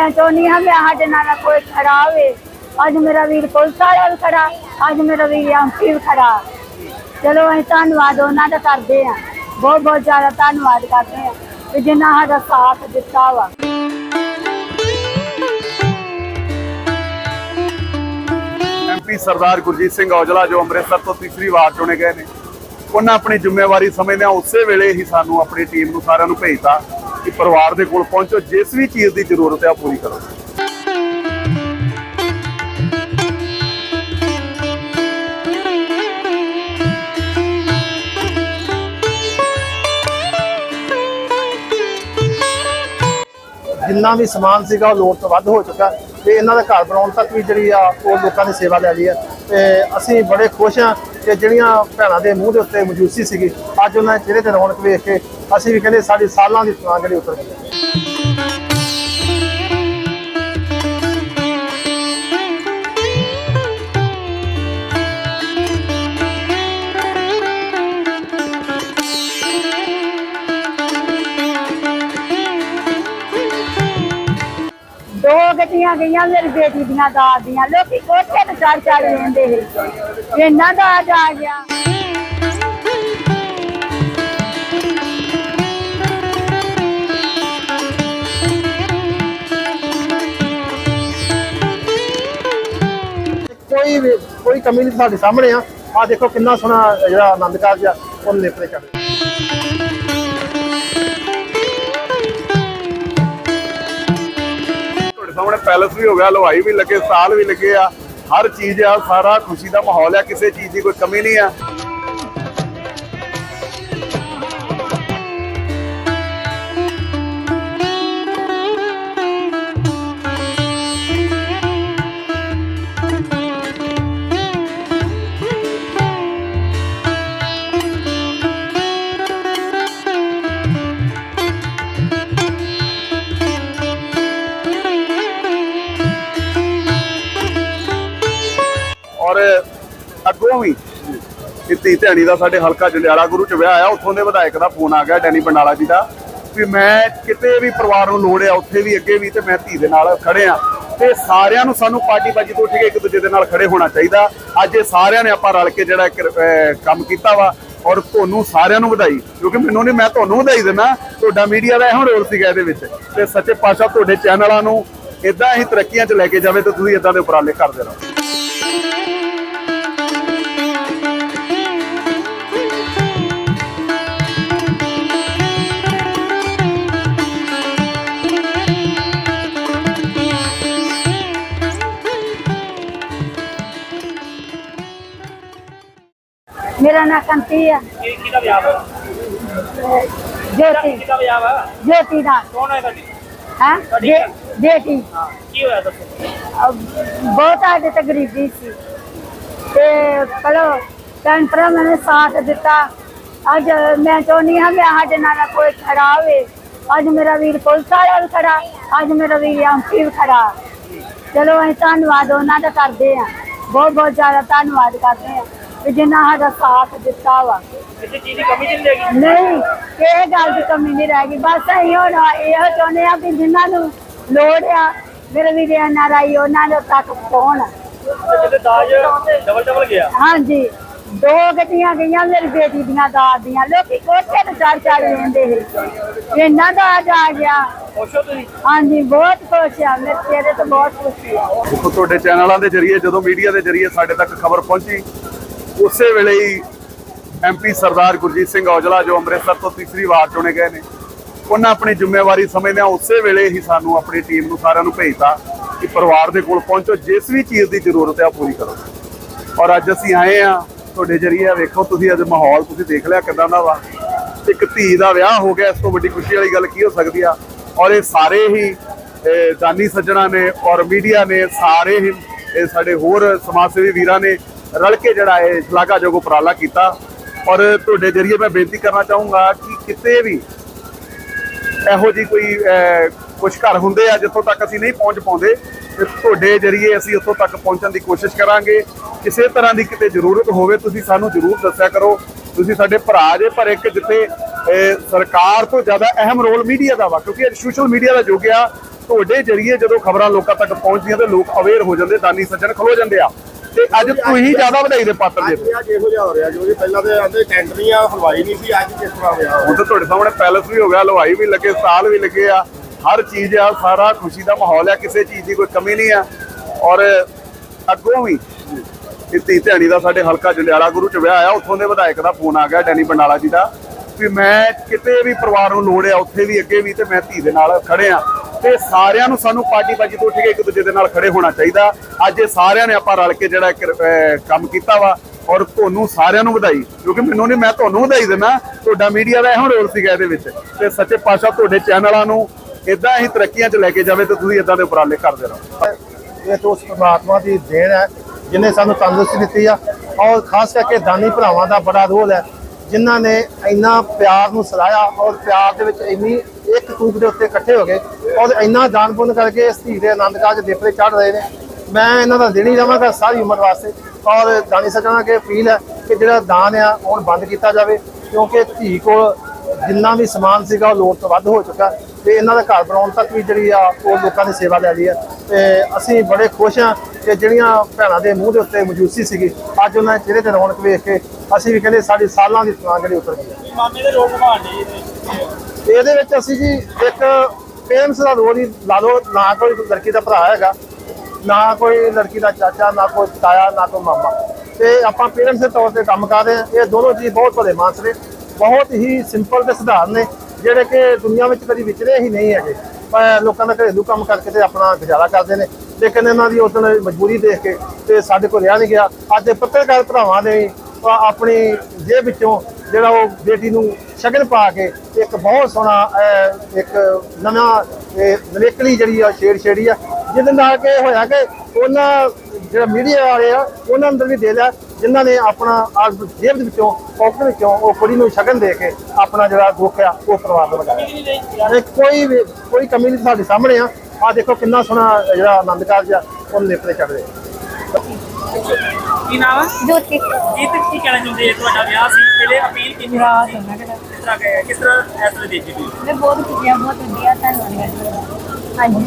ਮੈਂ ਚਾਹੁੰਦੀ ਹਾਂ ਵੀ ਸਾਡੇ ਨਾਲ ਕੋਈ ਖੜਾ ਹੋਵੇ। ਅੱਜ ਮੇਰਾ ਵੀਰ ਪੁਲਿਸ ਵਾਲਾ ਵੀ ਖੜਾ, ਅੱਜ ਮੇਰਾ ਵੀਰ ਐਮਪੀ ਵੀ ਖੜਾ। ਚਲੋ, ਅਸੀਂ ਧੰਨਵਾਦ ਉਹਨਾਂ ਦਾ ਕਰਦੇ ਆ ਬਹੁਤ ਬਹੁਤ ਜ਼ਿਆਦਾ ਧੰਨਵਾਦ ਕਰਦੇ ਆ ਕਿ ਜਿਨ੍ਹਾਂ ਸਾਡਾ ਸਾਥ ਦਿੱਤਾ ਵਾ। ਐਮਪੀ ਸਰਦਾਰ ਗੁਰਜੀਤ ਸਿੰਘ ਔਜਲਾ, ਜੋ ਅੰਮ੍ਰਿਤਸਰ ਤੋਂ ਤੀਸਰੀ ਵਾਰ ਚੁਣੇ ਗਏ ਨੇ, ਉਹਨਾਂ ਆਪਣੀ ਜ਼ਿੰਮੇਵਾਰੀ ਸਮਝਦਿਆਂ ਉਸੇ ਵੇਲੇ ਹੀ ਸਾਨੂੰ ਆਪਣੀ ਟੀਮ ਨੂੰ ਸਾਰਿਆਂ ਨੂੰ ਭੇਜਤਾ। ਕਿ ਪਰਿਵਾਰ ਦੇ ਕੋਲ ਪਹੁੰਚੋ, ਜਿਸ ਵੀ ਚੀਜ਼ ਦੀ ਜ਼ਰੂਰਤ ਹੈ ਉਹ ਪੂਰੀ ਕਰੋ। ਜਿੰਨਾ ਵੀ ਸਮਾਨ ਸੀਗਾ, ਉਹ ਲੋੜ ਤੋਂ ਵੱਧ ਹੋ ਚੁੱਕਾ ਤੇ ਇਹਨਾਂ ਦਾ ਘਰ ਬਣਾਉਣ ਤੱਕ ਵੀ ਜਿਹੜੀ ਆ, ਉਹ ਲੋਕਾਂ ਦੀ ਸੇਵਾ ਲੈ ਲਈ ਹੈ। ਤੇ ਅਸੀਂ ਬੜੇ ਖੁਸ਼ ਹਾਂ ਕਿ ਜਿਹੜੀਆਂ ਭੈਣਾਂ ਦੇ ਮੂੰਹ ਦੇ ਉੱਤੇ ਮੌਜੂਦਗੀ ਸੀਗੀ, ਅੱਜ ਉਹਨਾਂ ਦੇ ਚਿਹਰੇ ਤੇ ਰੌਣਕ ਵੇਖ ਕੇ ਅਸੀਂ ਵੀ ਕਹਿੰਦੇ ਸਾਡੀ ਸਾਲਾਂ ਦੀ ਥਕਾਨ ਜਿਹੜੀ ਉਤਰ ਗਈ। ਦੋ ਗਈਆਂ, ਮੇਰੀ ਬੇਟੀ ਦੀਆਂ ਦਾਦ ਲੋਕੀ ਕੋਠੇ ਤੇ ਚੜ ਚੜ ਲੈਂਦੇ ਸੀ। ਇੰਨਾ ਦਾਜ ਆ ਗਿਆ। ਕੋਈ ਵੀ ਕੋਈ ਕਮੀ ਨਹੀਂ ਸਾਡੇ ਸਾਹਮਣੇ ਆ। ਆ ਦੇਖੋ ਕਿੰਨਾ ਸੋਹਣਾ ਜਿਹੜਾ ਆਨੰਦ ਕਾਰਜ ਆ ਉਹ ਨੇਪਰੇ ਕਰ। ਪੈਲਸ ਵੀ ਹੋ ਗਿਆ ਹਲਵਾਈ ਵੀ ਲੱਗੇ, ਸਾਲ ਵੀ ਲੱਗੇ ਆ। ਹਰ ਚੀਜ਼ ਆ, ਸਾਰਾ ਖੁਸ਼ੀ ਦਾ ਮਾਹੌਲ ਆ, ਕਿਸੇ ਚੀਜ਼ ਦੀ ਕੋਈ ਕਮੀ ਨਹੀਂ ਆ। ਔਰ ਅੱਗੋਂ ਵੀ ਇਹ ਧੀ ਧਿਆਣੀ ਦਾ ਸਾਡੇ ਹਲਕਾ ਜੰਡਿਆਲਾ ਗੁਰੂ ਚ ਵਿਆਹ ਆਇਆ, ਉੱਥੋਂ ਦੇ ਵਿਧਾਇਕ ਦਾ ਫੋਨ ਆ ਗਿਆ, ਡੈਨੀ ਬੰਡਾਲਾ ਜੀ ਦਾ, ਵੀ ਮੈਂ ਕਿਤੇ ਵੀ ਪਰਿਵਾਰ ਨੂੰ ਲੋੜ ਆ, ਉੱਥੇ ਵੀ ਅੱਗੇ ਵੀ ਤੇ ਮੈਂ ਧੀ ਦੇ ਨਾਲ ਖੜੇ ਆ। ਤੇ ਸਾਰਿਆਂ ਨੂੰ ਸਾਨੂੰ ਪਾਰਟੀ ਬਾਜੀ ਤੋਂ ਉੱਠ ਕੇ ਇੱਕ ਦੂਜੇ ਦੇ ਨਾਲ ਖੜੇ ਹੋਣਾ ਚਾਹੀਦਾ। ਅੱਜ ਇਹ ਸਾਰਿਆਂ ਨੇ ਆਪਾਂ ਰਲ ਕੇ ਜਿਹੜਾ ਕੰਮ ਕੀਤਾ ਵਾ, ਔਰ ਤੁਹਾਨੂੰ ਸਾਰਿਆਂ ਨੂੰ ਵਧਾਈ, ਕਿਉਂਕਿ ਮੈਨੂੰ ਨਹੀਂ ਮੈਂ ਤੁਹਾਨੂੰ ਵਧਾਈ ਦਿੰਦਾ, ਤੁਹਾਡਾ ਮੀਡੀਆ ਦਾ ਇਹੋ ਰੋਲ ਸੀਗਾ ਇਹਦੇ ਵਿੱਚ। ਤੇ ਸੱਚੇ ਪਾਤਸ਼ਾਹ ਤੁਹਾਡੇ ਚੈਨਲਾਂ ਨੂੰ ਇਦਾਂ ਹੀ ਤਰੱਕੀਆਂ 'ਚ ਲੈ ਕੇ ਜਾਵੇ ਤੇ ਤੁਸੀਂ ਇਦਾਂ ਦੇ ਉਪਰਾਲੇ ਕਰਦੇ ਰਹੋ। ਮੇਰਾ ਨਾਂ ਕੰਤੀ ਆ ਕੀ ਕਿਹਦਾ ਵਿਆਹ ਵਾ ਜੋਤੀ ਕਿਹਦਾ ਵਿਆਹ ਵਾ ਜੋਤੀ ਦਾ ਕੌਣ ਹੈ ਤੁਹਾਡੀ ਹੈ ਬੇਟੀ ਹਾਂ ਕੀ ਹੋਇਆ ਦੱਸੋ ਅਹ ਬਹੁਤ ਸਾਡੇ ਤੇ ਗਰੀਬੀ ਸੀ ਤੇ ਚਲੋ ਭੈਣ ਭਰਾ ਮੈਨੂੰ ਸਾਥ ਦਿੱਤਾ ਅੱਜ ਮੈਂ ਚਾਹੁੰਦੀ ਹਾਂ ਵੀ ਸਾਡੇ ਨਾਲ ਕੋਈ ਖੜਾ ਹੋਵੇ ਅੱਜ ਮੇਰਾ ਵੀਰ ਪੁਲਿਸ ਵਾਲਾ ਵੀ ਖੜਾ ਅੱਜ ਮੇਰਾ ਵੀਰ ਐਮਪੀ ਵੀ ਖੜਾ ਚਲੋ ਅਸੀਂ ਧੰਨਵਾਦ ਉਹਨਾਂ ਦਾ ਕਰਦੇ ਆ ਬਹੁਤ ਬਹੁਤ ਜ਼ਿਆਦਾ ਧੰਨਵਾਦ ਕਰਦੇ ਆ ਕਿ ਜਿਨ੍ਹਾਂ ਸਾਡਾ ਸਾਥ ਦਿੱਤਾ ਵਾ। ਕਿਸੇ ਚੀਜ਼ ਦੀ ਕਮੀ ਨਹੀਂ ਇਹ ਗੱਲ ਦੀ ਕਮੀ ਨਹੀਂ ਰਹਿ ਗਈ। ਬਸ ਅਸੀਂ ਹੁਣ ਇਹੋ ਚਾਹੁੰਦੇ ਆ ਕਿ ਜਿਨ੍ਹਾਂ ਨੂੰ ਲੋੜ ਆ ਮੇਰੇ ਵੀਰੇ ਨਾਰਾਈ ਉਹਨਾਂ ਦੇ ਤੱਕ ਪਹੁੰਚ ਜਿਹਦੇ ਦਾਜ ਡਬਲ ਡਬਲ ਗਿਆ। ਹਾਂਜੀ। ਦੋ ਗੱਡੀਆਂ ਗਈਆਂ ਮੇਰੀ ਬੇਟੀ ਦੀਆਂ ਦਾਦ ਦੀਆਂ। ਲੋਕੀ ਕੋਠੇ ਤੇ ਚੜ ਚੜ ਲੈਂਦੇ ਸੀ। ਇੰਨਾ ਦਾਜ ਆ ਗਿਆ। ਖੁਸ਼ ਹੋ ਤੁਸੀਂ? ਹਾਂਜੀ ਬਹੁਤ ਖੁਸ਼ ਆ। ਮੇਰੇ ਚਿਹਰੇ ਤੇ ਬਹੁਤ ਖੁਸ਼ੀ ਆ। ਦੇਖੋ ਤੁਹਾਡੇ ਚੈਨਲਾਂ ਦੇ ਜ਼ਰੀਏ ਜਦੋਂ ਮੀਡੀਆ ਦੇ ਜ਼ਰੀਏ ਸਾਡੇ ਤੱਕ ਖਬਰ ਪਹੁੰਚੀ ਉਸੇ ਵੇਲੇ ਹੀ ਐਮਪੀ ਸਰਦਾਰ ਗੁਰਜੀਤ ਸਿੰਘ ਔਜਲਾ, ਜੋ ਅੰਮ੍ਰਿਤਸਰ ਤੋਂ ਤੀਸਰੀ ਵਾਰ ਚੁਣੇ ਗਏ ਨੇ, ਉਹਨਾਂ ਆਪਣੀ ਜ਼ਿੰਮੇਵਾਰੀ ਸਮਝਦਿਆਂ ਉਸੇ ਵੇਲੇ ਹੀ ਸਾਨੂੰ ਆਪਣੀ ਟੀਮ ਨੂੰ ਸਾਰਿਆਂ ਨੂੰ ਭੇਜਤਾ ਕਿ ਪਰਿਵਾਰ ਦੇ ਕੋਲ ਪਹੁੰਚੋ, ਜਿਸ ਵੀ ਚੀਜ਼ ਦੀ ਜ਼ਰੂਰਤ ਹੈ ਉਹ ਪੂਰੀ ਕਰੋ। ਔਰ ਅੱਜ ਅਸੀਂ ਆਏ ਆ ਤੁਹਾਡੇ ਜ਼ਰੀਏ ਵੇਖੋ ਤੁਸੀਂ ਅੱਜ ਮਾਹੌਲ, ਤੁਸੀਂ ਦੇਖ ਲਿਆ ਕਿਦਾਂ ਦਾ ਵਾ। ਇੱਕ ਧੀ ਦਾ ਵਿਆਹ ਹੋ ਗਿਆ, ਇਸ ਤੋਂ ਵੱਡੀ ਖੁਸ਼ੀ ਵਾਲੀ ਗੱਲ ਕੀ ਹੋ ਸਕਦੀ ਆ? ਔਰ ਇਹ ਸਾਰੇ ਹੀ ਦਾਨੀ ਸੱਜਣਾ ਨੇ ਔਰ ਮੀਡੀਆ ਨੇ, ਸਾਰੇ ਹੀ ਇਹ ਸਾਡੇ ਹੋਰ ਸਮਾਜ ਸੇਵੀ ਵੀਰਾਂ ਨੇ ਰਲ ਕੇ ਜਿਹੜਾ ਇਹ ਸ਼ਲਾਘਾਯੋਗ ਉਪਰਾਲਾ ਕੀਤਾ। ਔਰ ਤੁਹਾਡੇ ਜ਼ਰੀਏ ਮੈਂ ਬੇਨਤੀ ਕਰਨਾ ਚਾਹੂੰਗਾ ਕਿ ਕਿਤੇ ਵੀ ਇਹੋ ਜੀ ਕੋਈ ਕੁਝ ਘਰ ਹੁੰਦੇ ਆ ਜਿੱਥੋਂ ਤੱਕ ਅਸੀਂ ਨਹੀਂ ਪਹੁੰਚ ਪਾਉਂਦੇ ਤੁਹਾਡੇ ਜਰੀਏ ਅਸੀਂ ਉੱਥੋਂ ਤੱਕ ਪਹੁੰਚਣ ਦੀ ਕੋਸ਼ਿਸ਼ ਕਰਾਂਗੇ। ਕਿਸੇ ਤਰ੍ਹਾਂ ਦੀ ਕਿਤੇ ਜ਼ਰੂਰਤ ਹੋਵੇ, ਤੁਸੀਂ ਸਾਨੂੰ ਜ਼ਰੂਰ ਦੱਸਿਆ ਕਰੋ। ਤੁਸੀਂ ਸਾਡੇ ਭਰਾ ਜੇ, ਪਰ ਇੱਕ ਜਿੱਥੇ ਸਰਕਾਰ ਤੋਂ ਜ਼ਿਆਦਾ ਅਹਿਮ ਰੋਲ ਮੀਡੀਆ ਦਾ ਵਾ, ਕਿਉਂਕਿ ਅੱਜ ਸੋਸ਼ਲ ਮੀਡੀਆ ਦਾ ਯੁੱਗ ਆ, ਤੁਹਾਡੇ ਜਰੀਏ ਜਦੋਂ ਖਬਰਾਂ ਲੋਕਾਂ ਤੱਕ ਪਹੁੰਚਦੀਆਂ, ਤੇ ਲੋਕ ਅਵੇਅਰ ਹੋ ਜਾਂਦੇ, ਦਾਨੀ ਸੱਜਣ ਖਲੋ ਜਾਂਦੇ ਆ। ਤੇ ਅੱਜ ਤੁਸੀਂ ਜ਼ਿਆਦਾ ਵਧਾਈ ਦੇ ਪਾਤਰ ਜੇ ਅੱਜ ਇਹੋ ਜਿਹਾ ਹੋ ਰਿਹਾ ਜੋ ਜੀ ਪਹਿਲਾਂ ਤੇ ਆਂਦੇ ਟੈਂਡਰੀਆਂ ਹਲਵਾਈ ਨਹੀਂ ਸੀ ਅੱਜ ਕਿਸ ਤਰ੍ਹਾਂ ਹੋਇਆ? ਹੁਣ ਤਾਂ ਤੁਹਾਡੇ ਸਾਹਮਣੇ ਪੈਲਸ ਵੀ ਹੋ ਗਿਆ ਹਲਵਾਈ ਵੀ ਲੱਗੇ ਸਟਾਲ ਵੀ ਲੱਗੇ ਆ। ਹਰ ਚੀਜ਼ ਆ ਸਾਰਾ ਖੁਸ਼ੀ ਦਾ ਮਾਹੌਲ ਆ ਕਿਸੇ ਚੀਜ਼ ਦੀ ਕੋਈ ਕਮੀ ਨਹੀਂ ਆ। ਔਰ ਅੱਗੋਂ ਵੀ ਇਹ ਧੀ ਧਿਆਣੀ ਦਾ ਸਾਡੇ ਹਲਕਾ ਜੰਡਿਆਲਾ ਗੁਰੂ ਚ ਵਿਆਹ ਆ ਉੱਥੋਂ ਦੇ ਵਿਧਾਇਕ ਦਾ ਫੋਨ ਆ ਗਿਆ ਡੈਨੀ ਬੰਡਾਲਾ ਜੀ ਦਾ ਵੀ ਮੈਂ ਕਿਤੇ ਵੀ ਪਰਿਵਾਰ ਨੂੰ ਲੋੜ ਆ ਉੱਥੇ ਵੀ ਅੱਗੇ ਵੀ ਤੇ ਮੈਂ ਧੀ ਦੇ ਨਾਲ ਖੜੇ ਆ। ਤੇ ਸਾਰਿਆਂ ਨੂੰ ਸਾਨੂੰ ਪਾਰਟੀ ਬਾਜੀ ਤੋਂ ਉੱਠ ਕੇ ਇੱਕ ਦੂਜੇ ਦੇ ਨਾਲ ਖੜੇ ਹੋਣਾ ਚਾਹੀਦਾ। ਅੱਜ ਇਹ ਸਾਰਿਆਂ ਨੇ ਆਪਾਂ ਰਲ ਕੇ ਜਿਹੜਾ ਕੰਮ ਕੀਤਾ ਵਾ ਔਰ ਤੁਹਾਨੂੰ ਸਾਰਿਆਂ ਨੂੰ ਵਧਾਈ। ਕਿਉਂਕਿ ਮੈਨੂੰ ਨਹੀਂ, ਮੈਂ ਤੁਹਾਨੂੰ ਵਧਾਈ ਦਿੰਦਾ ਤੁਹਾਡਾ ਮੀਡੀਆ ਦਾ ਇਹੋ ਰੋਲ ਸੀਗਾ ਇਹਦੇ ਵਿੱਚ। ਤੇ ਸੱਚੇ ਪਾਤਸ਼ਾਹ ਤੁਹਾਡੇ ਚੈਨਲਾਂ ਨੂੰ ਇਦਾਂ ਹੀ ਤਰੱਕੀਆਂ 'ਚ ਲੈ ਕੇ ਜਾਵੇ ਤੇ ਤੁਸੀਂ ਇਦਾਂ ਦੇ ਉਪਰਾਲੇ ਕਰਦੇ ਰਹੋ। ਇਹ ਤੋਂ ਉਸ ਪਰਮਾਤਮਾ ਦੀ ਦੇਣ ਹੈ, ਜਿਨੇ ਸਾਨੂੰ ਤੰਦਰੁਸਤੀ ਦਿੱਤੀ ਆ। ਔਰ ਖਾਸ ਕਰਕੇ ਦਾਨੀ ਭਰਾਵਾਂ ਦਾ ਬੜਾ ਰੋਲ ਹੈ। ਜਿਨ੍ਹਾਂ ਨੇ ਇੰਨਾ ਪਿਆਰ ਨੂੰ ਸਲਾਇਆ ਔਰ ਪਿਆਰ ਦੇ ਵਿੱਚ ਇੰਨੀ ਇੱਕ ਤੂਕ ਦੇ ਉੱਤੇ ਇਕੱਠੇ ਹੋ ਗਏ ਔਰ ਇੰਨਾ ਦਾਨ ਪੁੰਨ ਕਰਕੇ ਇਸ ਧੀ ਦੇ ਆਨੰਦ ਕਾਰਜ ਦੇਪਰੇ ਚੜ ਰਹੇ ਨੇ। ਮੈਂ ਇਹਨਾਂ ਦਾ ਦੇਣੀ ਰਵਾਂਗਾ ਸਾਰੀ ਉਮਰ ਵਾਸਤੇ ਔਰ ਦਾਨੀ ਸੱਜਣਾ ਕੇ ਅਪੀਲ ਹੈ ਕਿ ਜਿਹੜਾ ਦਾਨ ਆ ਹੁਣ ਬੰਦ ਕੀਤਾ ਜਾਵੇ ਕਿਉਂਕਿ ਧੀ ਕੋਲ ਜਿੰਨਾ ਵੀ ਸਮਾਨ ਸੀਗਾ ਉਹ ਲੋੜ ਤੋਂ ਵੱਧ ਹੋ ਚੁੱਕਾ ਤੇ ਇਹਨਾਂ ਦਾ ਘਰ ਬਣਾਉਣ ਤੱਕ ਵੀ ਜਿਹੜੀ ਆ ਉਹ ਲੋਕਾਂ ਦੀ ਸੇਵਾ ਲੈ ਲਈ ਹੈ ਤੇ ਅਸੀਂ ਬੜੇ ਖੁਸ਼ ਹਾਂ ਕਿ ਜਿਹੜੀਆਂ ਭੈਣਾਂ ਦੇ ਮੂੰਹ ਦੇ ਉੱਤੇ ਮੌਜੂਦਗੀ ਸੀਗੀ, ਅੱਜ ਉਹਨਾਂ ਦੇ ਚਿਹਰੇ ਤੇ ਰੌਣਕ ਵੇਖ ਕੇ ਅਸੀਂ ਵੀ ਕਹਿੰਦੇ ਸਾਡੀ ਸਾਲਾਂ ਦੀ ਥਕਾਨ ਜਿਹੜੀ ਉਤਰ ਗਈ ਮਾਮੇ ਦੇ ਦੇ ਇਹਦੇ ਵਿੱਚ ਅਸੀਂ ਜੀ ਇੱਕ ਪੇਰੈਂਟਸ ਦਾ ਰੋਲ ਹੀ ਲਾ ਲਓ ਨਾ ਕੋਈ ਲੜਕੀ ਦਾ ਭਰਾ ਹੈਗਾ ਨਾ ਕੋਈ ਲੜਕੀ ਦਾ ਚਾਚਾ ਨਾ ਕੋਈ ਤਾਇਆ ਨਾ ਕੋਈ ਮਾਮਾ। ਤੇ ਆਪਾਂ ਪੇਰੈਂਟਸ ਦੇ ਤੌਰ ਤੇ ਕੰਮ ਕਰ ਰਹੇ ਹਾਂ। ਇਹ ਦੋਨੋਂ ਜੀ ਬਹੁਤ ਭਲੇ ਮਾਨਸ ਨੇ। ਬਹੁਤ ਹੀ ਸਿੰਪਲ ਤੇ ਸਧਾਰਨ ਨੇ ਜਿਹੜੇ ਕਿ ਦੁਨੀਆ ਵਿੱਚ ਕਦੀ ਵਿਚਰੇ ਹੀ ਨਹੀਂ ਹੈਗੇ। ਪਰ ਲੋਕਾਂ ਦਾ ਘਰੇਲੂ ਕੰਮ ਕਰਕੇ ਤੇ ਆਪਣਾ ਗੁਜ਼ਾਰਾ ਕਰਦੇ ਨੇ। ਲੇਕਿਨ ਇਹਨਾਂ ਦੀ ਉਸ ਦਿਨ ਮਜਬੂਰੀ ਦੇਖ ਕੇ ਤੇ ਸਾਡੇ ਕੋਲ ਰਿਹਾ ਨਹੀਂ ਗਿਆ। ਅੱਜ ਪੱਤਰਕਾਰ ਭਰਾਵਾਂ ਆ- ਆਪਣੀ ਜੇਬ ਵਿੱਚੋਂ ਜਿਹੜਾ ਉਹ ਬੇਟੀ ਨੂੰ ਸ਼ਗਨ ਪਾ ਕੇ ਇੱਕ ਬਹੁਤ ਸੋਹਣਾ ਇੱਕ ਨਵਾਂ, ਇਹ ਨਵੇਕਲੀ ਜਿਹੜੀ ਆ ਸ਼ੇਰ ਛੇੜੀ ਆ, ਜਿਹਦੇ ਨਾਲ ਕਿ ਇਹ ਹੋਇਆ ਕਿ ਉਹਨਾਂ ਜਿਹੜਾ ਮੀਡੀਆ ਵਾਲੇ ਆ, ਉਹਨਾਂ ਅੰਦਰ ਵੀ ਦੇ ਲਿਆ, ਜਿਨ੍ਹਾਂ ਨੇ ਆਪਣਾ ਆਪ ਜੇਬ ਦੇ ਵਿੱਚੋਂ, ਪਾਕਟ ਵਿੱਚੋਂ ਉਹ ਕੁੜੀ ਨੂੰ ਸ਼ਗਨ ਦੇ ਕੇ ਆਪਣਾ ਜਿਹੜਾ ਦੁੱਖ ਆ, ਉਹ ਪਰਿਵਾਰ ਨੂੰ ਲਗਾਇਆ। ਕੋਈ ਵੀ, ਕੋਈ ਕਮੀ ਨਹੀਂ ਸਾਡੇ ਸਾਹਮਣੇ ਆ। ਆ ਦੇਖੋ ਕਿੰਨਾ ਸੋਹਣਾ ਜਿਹੜਾ ਆਨੰਦ ਕਾਰਜ ਆ ਉਹ ਨੇਪਰੇ ਚੜ ਰਿਹਾ। ਕੀ ਨਾਮ ਹੈ ਜੋਤੀ। ਜੀਤ ਕੀ ਕਹਿਣਾ ਚਾਹੁੰਦੇ ਆ? ਤੁਹਾਡਾ ਵਿਆਹ ਸੀ? ਪਹਿਲੇ ਅਪੀਲ ਕੀਤੀ ਵਿਆਹ ਸੀ ਉਹਨਾਂ ਦਾ। ਕਿਸ ਤਰ੍ਹਾਂ ਗਏ? ਕਿਸ ਤਰ੍ਹਾਂ ਇਸ ਵੇਲੇ ਦੇਖੀ ਤੁਸੀਂ? ਮੈਂ ਬਹੁਤ ਖੁਸ਼ੀਆਂ ਬਹੁਤ ਵਧੀਆ ਧੰਨਵਾਦ। ਹਾਂਜੀ।